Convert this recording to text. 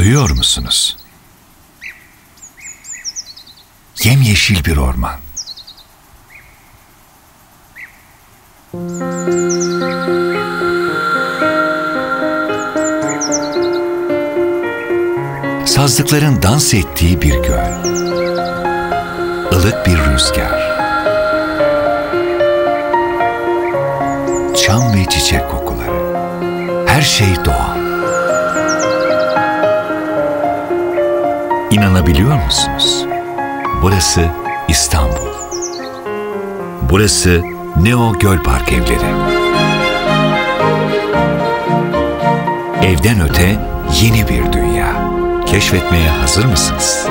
Duyuyor musunuz? Yemyeşil bir orman. Sazlıkların dans ettiği bir göl. ılık bir rüzgar. Çam ve çiçek kokuları. Her şey doğal. İnanabiliyor musunuz? Burası İstanbul. Burası Neo Göl Park evleri. Evden öte yeni bir dünya. Keşfetmeye hazır mısınız?